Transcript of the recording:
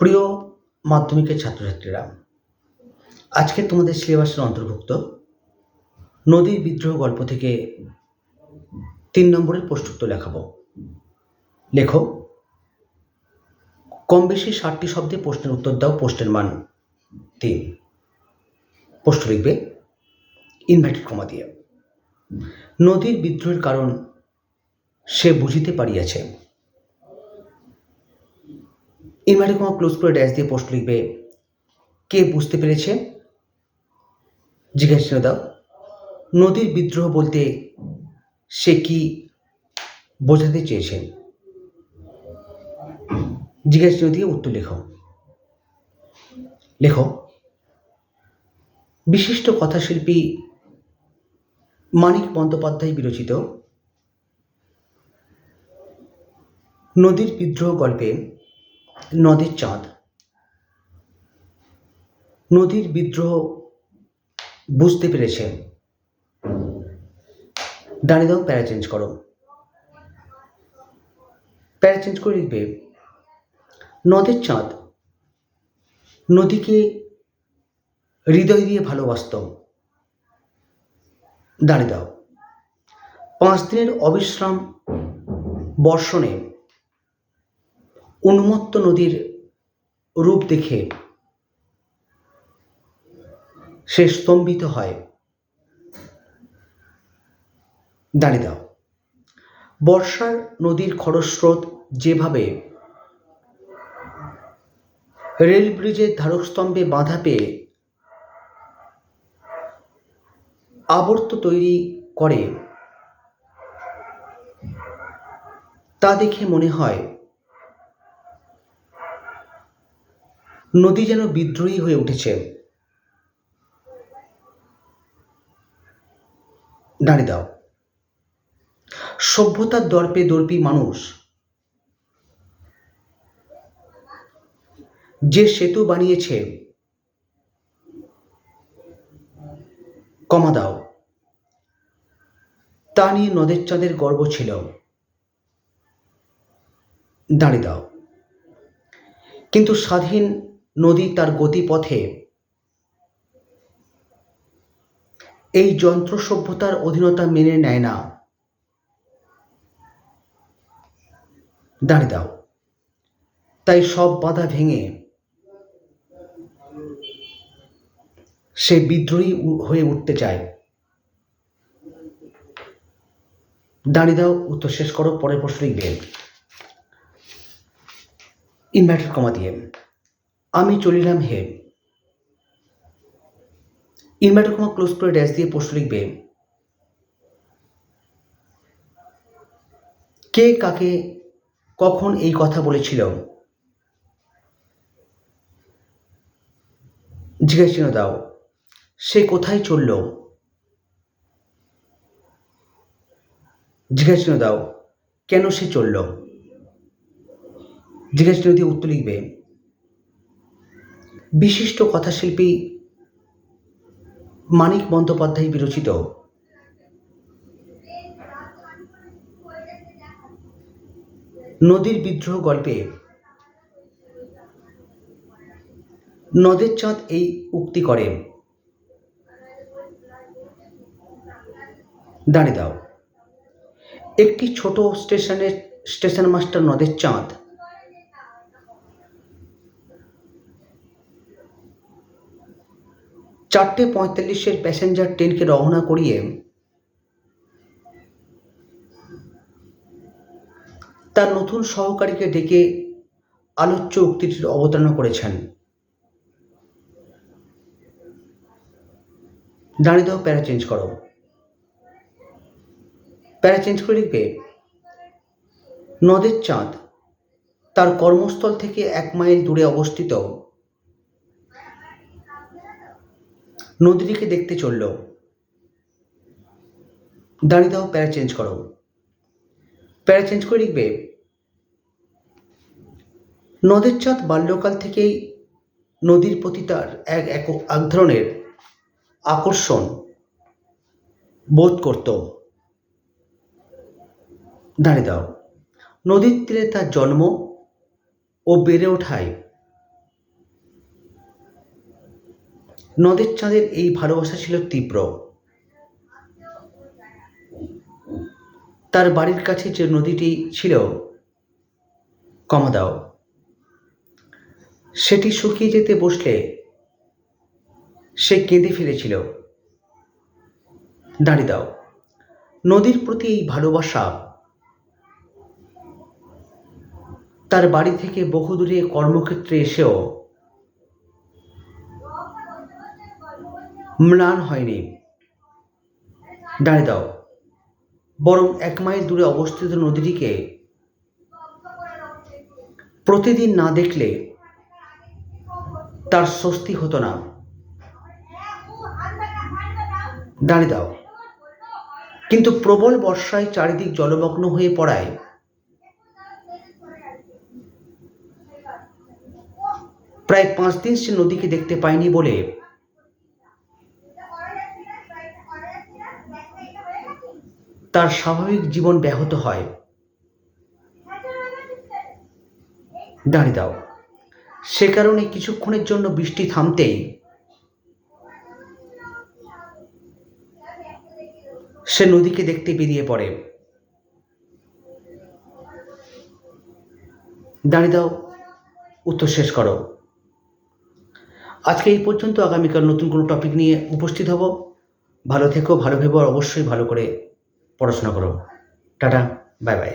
প্রিয় মাধ্যমিকের ছাত্রছাত্রীরা, আজকে তোমাদের সিলেবাসের অন্তর্ভুক্ত নদীর বিদ্রোহ গল্প থেকে তিন নম্বরের প্রশ্নোত্তর লেখাবো লেখো কম বেশি ষাটটি শব্দে প্রশ্নের উত্তর দাও, প্রশ্নের মান তিন। প্রশ্ন লিখবে ইনভার্টেড কমা দিয়ে। নদীর বিদ্রোহের কারণ সে বুঝিতে পারিয়াছে। ইনভার্টেড কমা ক্লোজ করে ড্যাশ দিয়ে পোস্ট লিখবে কে বুঝতে পেরেছে? জিজ্ঞাসা দাও। নদীর বিদ্রোহ বলতে সে কি বোঝাতে চেয়েছে? জিজ্ঞাসা দিয়ে উত্তর লেখো। লেখো। বিশিষ্ট কথাশিল্পী মানিক বন্দ্যোপাধ্যায় বিরচিত নদীর বিদ্রোহ গল্পে নদীর চাঁদ। নদীর বিদ্রোহ বুঝতে পেরেছে দাঁড়িয়ে দাও, প্যারা চেঞ্জ করো। প্যারা চেঞ্জ করে লিখবে, নদের চাঁদ নদীকে হৃদয় দিয়ে ভালোবাসত। দাঁড়িয়ে দাও। পাঁচ দিনের অবিশ্রাম বর্ষণে উন্মত্ত নদীর রূপ দেখে সে স্তম্ভিত হয়। দাঁড়িয়ে দাও। বর্ষার নদীর খরস্রোত যেভাবে রেল ব্রিজের ধারকস্তম্ভে বাধা পেয়ে আবর্ত তৈরি করে, তা দেখে মনে হয় নদী যেন বিদ্রোহী হয়ে উঠেছে। দাঁড়িয়ে দাও। সভ্যতার দর্পে দর্পী মানুষ। যে সেতু বানিয়েছে, কমা দাও। তা নিয়ে নদের চাঁদের গর্ব ছিল। দাঁড়িয়ে দাও। কিন্তু স্বাধীন নদী তার গতিপথে। এই যন্ত্র সভ্যতার অধীনতা মেনে নেয় না। দাঁড়িয়ে দাও। তাই সব বাধা ভেঙে সে বিদ্রোহী হয়ে উঠতে চায়। দাঁড়িয়ে দাও, উত্তর শেষ করো, পরের প্রশ্ন লিখবে। ইনভার্টেড কমা দিয়ে। আমি চলিলাম হে ইনভার্টার ক্লোজ করে ড্যাশ দিয়ে প্রশ্ন লিখবে, কে কাকে কখন এই কথা বলেছিল? জিজ্ঞাসা দাও, সে কোথায় চলল? জিজ্ঞাসা দাও, কেন সে চলল? জিজ্ঞাসা দিয়ে উত্তর লিখবে বিশিষ্ট কথাশিল্পী মানিক বন্দ্যোপাধ্যায় বিরচিত। নদীর বিদ্রোহ গল্পে নদের চাঁদ এই উক্তি করে। দাঁড়িয়ে দাও। একটি ছোট স্টেশনের স্টেশন মাস্টার নদের চাঁদ। চারটে পঁয়তাল্লিশের প্যাসেঞ্জার ট্রেনকে রওনা করিয়ে তার নতুন সহকারীকে ডেকে আলোচ্য উক্তিটির অবতারণা করেছেন। দাঁড়িয়ে দাও, প্যারা চেঞ্জ করো। প্যারা চেঞ্জ করে লিখবে, নদের চাঁদ, তার কর্মস্থল থেকে এক মাইল দূরে অবস্থিত নদীটিকে দেখতে চলল। দাঁড়িয়ে দাও, প্যারা চেঞ্জ করো। প্যারা চেঞ্জ করে লিখবে নদীর চাঁদ বাল্যকাল থেকেই নদীর প্রতি তার এক এক এক ধরনের আকর্ষণ বোধ করত। দাঁড়িয়ে দাও, নদীর তীরে তার জন্ম ও বেড়ে ওঠায় নদের চাঁদের এই ভালোবাসা ছিল তীব্র। তার বাড়ির কাছে যে নদীটি ছিল, কমাদাও, সেটি শুকিয়ে যেতে বসলে সে কেঁদে ফেলেছিল। দাঁড়িয়ে দাও, নদীর প্রতি এই ভালোবাসা তার বাড়ি থেকে বহুদূরে কর্মক্ষেত্রে এসেও ম্লান হয়নি। দাঁড়িয়ে দাও। বরং এক মাইল দূরে অবস্থিত নদীটিকে প্রতিদিন না দেখলে তার স্বস্তি হতো না। দাঁড়িয়ে দাও। কিন্তু প্রবল বর্ষায় চারিদিক জলমগ্ন হয়ে পড়ায় প্রায় পাঁচ দিন সে নদীকে দেখতে পায়নি বলে তার স্বাভাবিক জীবন ব্যাহত হয়। দাঁড়িয়ে দাও। সে কারণে কিছুক্ষণের জন্য বৃষ্টি থামতেই সে নদীকে দেখতে বেরিয়ে পড়ে। দাঁড়িয়ে দাও, উত্তর শেষ করো। আজকে এই পর্যন্ত আগামীকাল নতুন কোনো টপিক নিয়ে উপস্থিত হব। ভালো থেকো, ভালো ভেবো অবশ্যই ভালো করে পড়াশোনা করো। Tata bye bye.